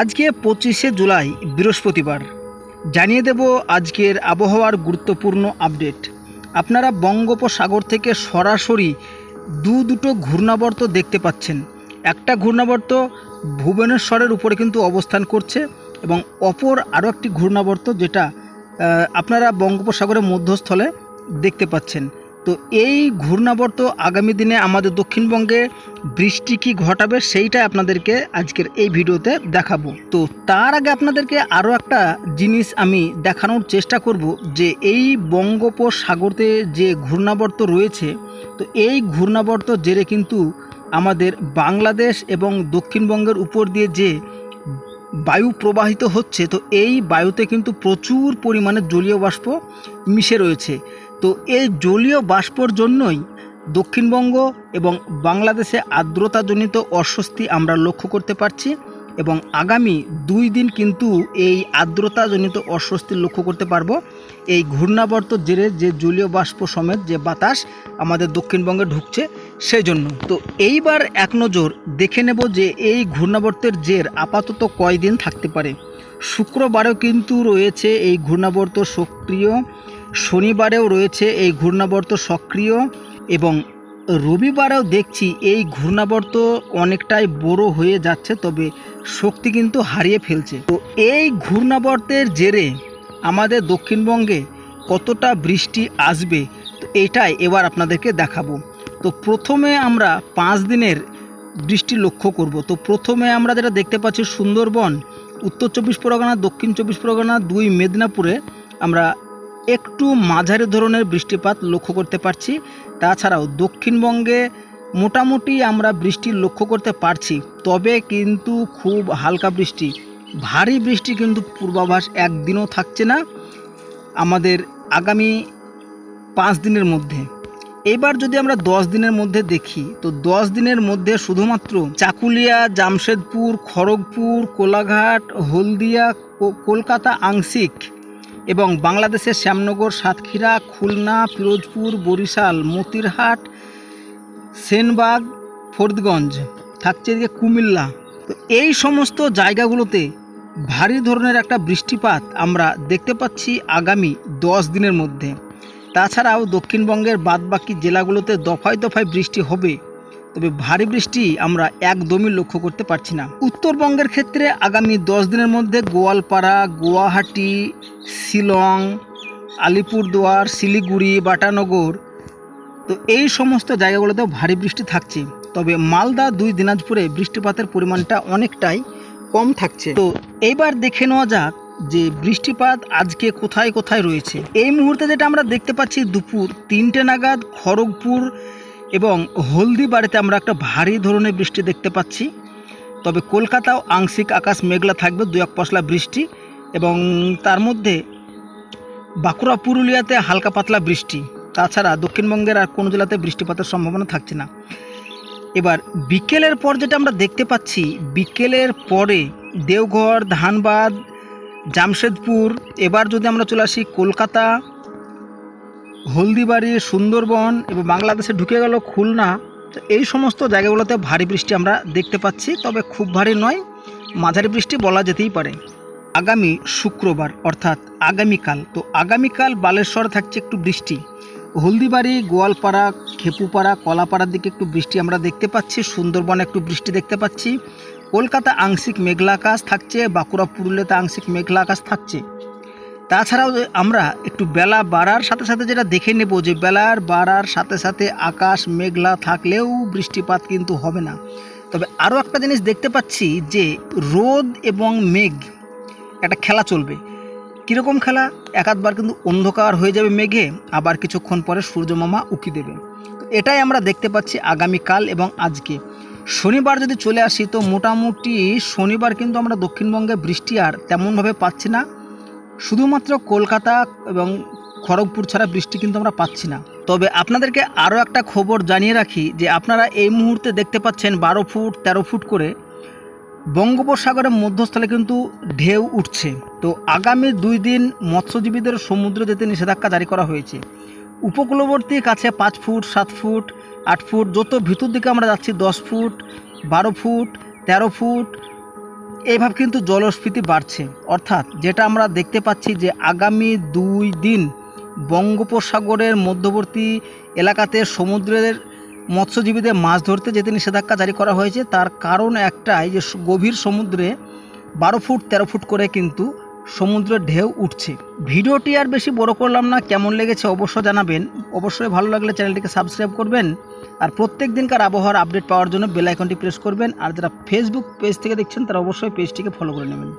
আজকে পঁচিশে জুলাই, বৃহস্পতিবার। জানিয়ে দেব আজকের আবহাওয়ার গুরুত্বপূর্ণ আপডেট। আপনারা বঙ্গোপসাগর থেকে সরাসরি দু দুটো ঘূর্ণাবর্ত দেখতে পাচ্ছেন। একটা ঘূর্ণাবর্ত ভুবনেশ্বরের উপরে কিন্তু অবস্থান করছে এবং অপর আরও একটি ঘূর্ণাবর্ত যেটা আপনারা বঙ্গোপসাগরের মধ্যস্থলে দেখতে পাচ্ছেন। তো এই ঘূর্ণাবর্ত আগামী দিনে আমাদের দক্ষিণবঙ্গে বৃষ্টি কি ঘটাবে সেইটা আপনাদেরকে আজকের এই ভিডিওতে দেখাবো। তো তার আগে আপনাদেরকে আরও একটা জিনিস আমি দেখানোর চেষ্টা করব যে এই বঙ্গোপসাগরতে যে ঘূর্ণাবর্ত রয়েছে, তো এই ঘূর্ণাবর্ত জেরে কিন্তু আমাদের বাংলাদেশ এবং দক্ষিণবঙ্গের উপর দিয়ে যে বায়ু প্রবাহিত হচ্ছে, তো এই বায়ুতে কিন্তু প্রচুর পরিমাণে জলীয় বাষ্প মিশে রয়েছে। তো এই জলীয় বাষ্পর জন্যই দক্ষিণবঙ্গ এবং বাংলাদেশে আর্দ্রতাজনিত অস্বস্তি আমরা লক্ষ্য করতে পারছি এবং আগামী দুই দিন কিন্তু এই আর্দ্রতাজনিত অস্বস্তি লক্ষ্য করতে পারব। এই ঘূর্ণাবর্ত জেরে যে জলীয় বাষ্প সমেত যে বাতাস আমাদের দক্ষিণবঙ্গে ঢুকছে সেই জন্য। তো এইবার এক নজর দেখে নেব যে এই ঘূর্ণাবর্তের জের আপাতত কয়দিন থাকতে পারে। শুক্রবারেও কিন্তু রয়েছে এই ঘূর্ণাবর্ত সক্রিয় শনিবারেও রয়েছে এই ঘূর্ণাবর্ত সক্রিয় এবং রবিবারেও দেখছি এই ঘূর্ণাবর্ত অনেকটাই বড় হয়ে যাচ্ছে, তবে শক্তি কিন্তু হারিয়ে ফেলছে। তো এই ঘূর্ণাবর্তের জেরে আমাদের দক্ষিণবঙ্গে কতটা বৃষ্টি আসবে, তো এটাই এবার আপনাদেরকে দেখাবো। তো প্রথমে আমরা পাঁচ দিনের বৃষ্টি লক্ষ্য করব। তো প্রথমে আমরা যেটা দেখতে পাচ্ছি, সুন্দরবন, উত্তর চব্বিশ পরগনা, দক্ষিণ চব্বিশ পরগনা, দুই মেদিনীপুরে আমরা একটু মাঝারি ধরনের বৃষ্টিপাত লক্ষ্য করতে পারছি। তাছাড়াও দক্ষিণবঙ্গে মোটামুটি আমরা বৃষ্টি লক্ষ্য করতে পারছি, তবে কিন্তু খুব হালকা বৃষ্টি। ভারী বৃষ্টি কিন্তু পূর্বাভাস একদিনও থাকছে না আমাদের আগামী পাঁচ দিনের মধ্যে। এবার যদি আমরা দশ দিনের মধ্যে দেখি, তো দশ দিনের মধ্যে শুধুমাত্র চাকুলিয়া, জামশেদপুর, খড়গপুর, কোলাঘাট, হলদিয়া কলকাতা, আংশিক এবং বাংলাদেশের শ্যামনগর, সাতক্ষীরা, খুলনা, পিরোজপুর, বরিশাল, মতিরহাট, সেনবাগ, ফরিদগঞ্জ, থাকছে এদিকে কুমিল্লা। তো এই সমস্ত জায়গাগুলোতে ভারী ধরনের একটা বৃষ্টিপাত আমরা দেখতে পাচ্ছি আগামী দশ দিনের মধ্যে। তাছাড়াও দক্ষিণবঙ্গের বাদবাকি জেলাগুলোতে দফায় দফায় বৃষ্টি হবে। তবে ভারী বৃষ্টি আমরা একদমই লক্ষ্য করতে পারছি না। উত্তরবঙ্গের ক্ষেত্রে আগামী দশ দিনের মধ্যে গোয়ালপাড়া, গুয়াহাটি, শিলং, আলিপুরদুয়ার, শিলিগুড়ি, বাটানগর, তো এই সমস্ত জায়গাগুলোতেও ভারী বৃষ্টি থাকছে। তবে মালদা দুই দিনাজপুরে বৃষ্টিপাতের পরিমাণটা অনেকটাই কম থাকছে। তো এইবার দেখে নেওয়া যাক যে বৃষ্টিপাত আজকে কোথায় কোথায় রয়েছে। এই মুহূর্তে যেটা আমরা দেখতে পাচ্ছি দুপুর তিনটে নাগাদ খড়গপুর এবং হলদিবাড়িতে আমরা একটা ভারী ধরনের বৃষ্টি দেখতে পাচ্ছি। তবে কলকাতাও আংশিক আকাশ মেঘলা থাকবে দু এক পশলা বৃষ্টি এবং তার মধ্যে বাঁকুড়া, পুরুলিয়াতে হালকা পাতলা বৃষ্টি। তাছাড়া দক্ষিণবঙ্গের আর কোনো জেলাতে বৃষ্টিপাতের সম্ভাবনা থাকছে না। এবার বিকেলের পর যেটা আমরা দেখতে পাচ্ছি, বিকেলের পরে দেওঘর, ধানবাদ, জামশেদপুর, এবার যদি আমরা চলে আসি কলকাতা হলদিবাড়ি, সুন্দরবন এবং বাংলাদেশে ঢুকে গেল খুলনা। তো এই সমস্ত জায়গাগুলোতে ভারী বৃষ্টি আমরা দেখতে পাচ্ছি, তবে খুব ভারী নয়, মাঝারি বৃষ্টি বলা যেতেই পারে। আগামী শুক্রবার, অর্থাৎ আগামীকাল, তো আগামীকাল বালেশ্বর থাকছে একটু বৃষ্টি। হলদিবাড়ি, গোয়ালপাড়া, খেপুপাড়া, কলাপাড়ার দিকে একটু বৃষ্টি আমরা দেখতে পাচ্ছি, সুন্দরবনে একটু বৃষ্টি দেখতে পাচ্ছি। কলকাতা আংশিক মেঘলা আকাশ থাকছে, বাঁকুড়া, পুরুলিয়াতে আংশিক মেঘলা আকাশ থাকছে। তাছাড়াও আমরা একটু বেলা বাড়ার সাথে সাথে যেটা দেখে নেব যে বেলার বাড়ার সাথে সাথে আকাশ মেঘলা থাকলেও বৃষ্টিপাত কিন্তু হবে না। তবে আরও একটা জিনিস দেখতে পাচ্ছি যে রোদ এবং মেঘ একটা খেলা চলবে। কীরকম খেলা? এক আধবার কিন্তু অন্ধকার হয়ে যাবে মেঘে, আবার কিছুক্ষণ পরে সূর্যমামা উকি দেবে। তো এটাই আমরা দেখতে পাচ্ছি আগামীকাল এবং আজকে। শনিবার যদি চলে আসি, তো মোটামুটি শনিবার কিন্তু আমরা দক্ষিণবঙ্গে বৃষ্টি আর তেমনভাবে পাচ্ছি না। শুধুমাত্র কলকাতা এবং খড়গপুর ছাড়া বৃষ্টি কিন্তু আমরা পাচ্ছি না। তবে আপনাদেরকে আরও একটা খবর জানিয়ে রাখি যে আপনারা এই মুহূর্তে দেখতে পাচ্ছেন বারো ফুট, তেরো ফুট করে বঙ্গোপসাগরের মধ্যস্থলে কিন্তু ঢেউ উঠছে। তো আগামী দুই দিন মৎস্যজীবীদের সমুদ্রে যেতে নিষেধাজ্ঞা জারি করা হয়েছে। উপকূলবর্তী কাছে পাঁচ ফুট, সাত ফুট, আট ফুট, যত ভিতর দিকে আমরা যাচ্ছি, দশ ফুট, বারো ফুট, তেরো ফুট এইভাবে কিন্তু জলস্ফীতি বাড়ছে। অর্থাৎ যেটা আমরা দেখতে পাচ্ছি যে আগামী দুই দিন বঙ্গোপসাগরের মধ্যবর্তী এলাকাতে সমুদ্রের মৎস্যজীবীদের মাছ ধরতে যেতে নিষেধাজ্ঞা জারি করা হয়েছে। তার কারণ একটাই যে গভীর সমুদ্রে বারো ফুট, তেরো ফুট করে কিন্তু সমুদ্রের ঢেউ উঠছে। ভিডিওটি আর বেশি বড় করলাম না। কেমন লেগেছে অবশ্য জানাবেন। অবশ্যই ভালো লাগলে চ্যানেলটিকে সাবস্ক্রাইব করবেন। আর প্রত্যেক দিনকার আবহাওয়ার আপডেট পাওয়ার জন্য বেল আইকনটি প্রেস করবেন। আর যারা ফেসবুক পেজ থেকে দেখছেন, তারা অবশ্যই পেজটিকে ফলো করে নেবেন।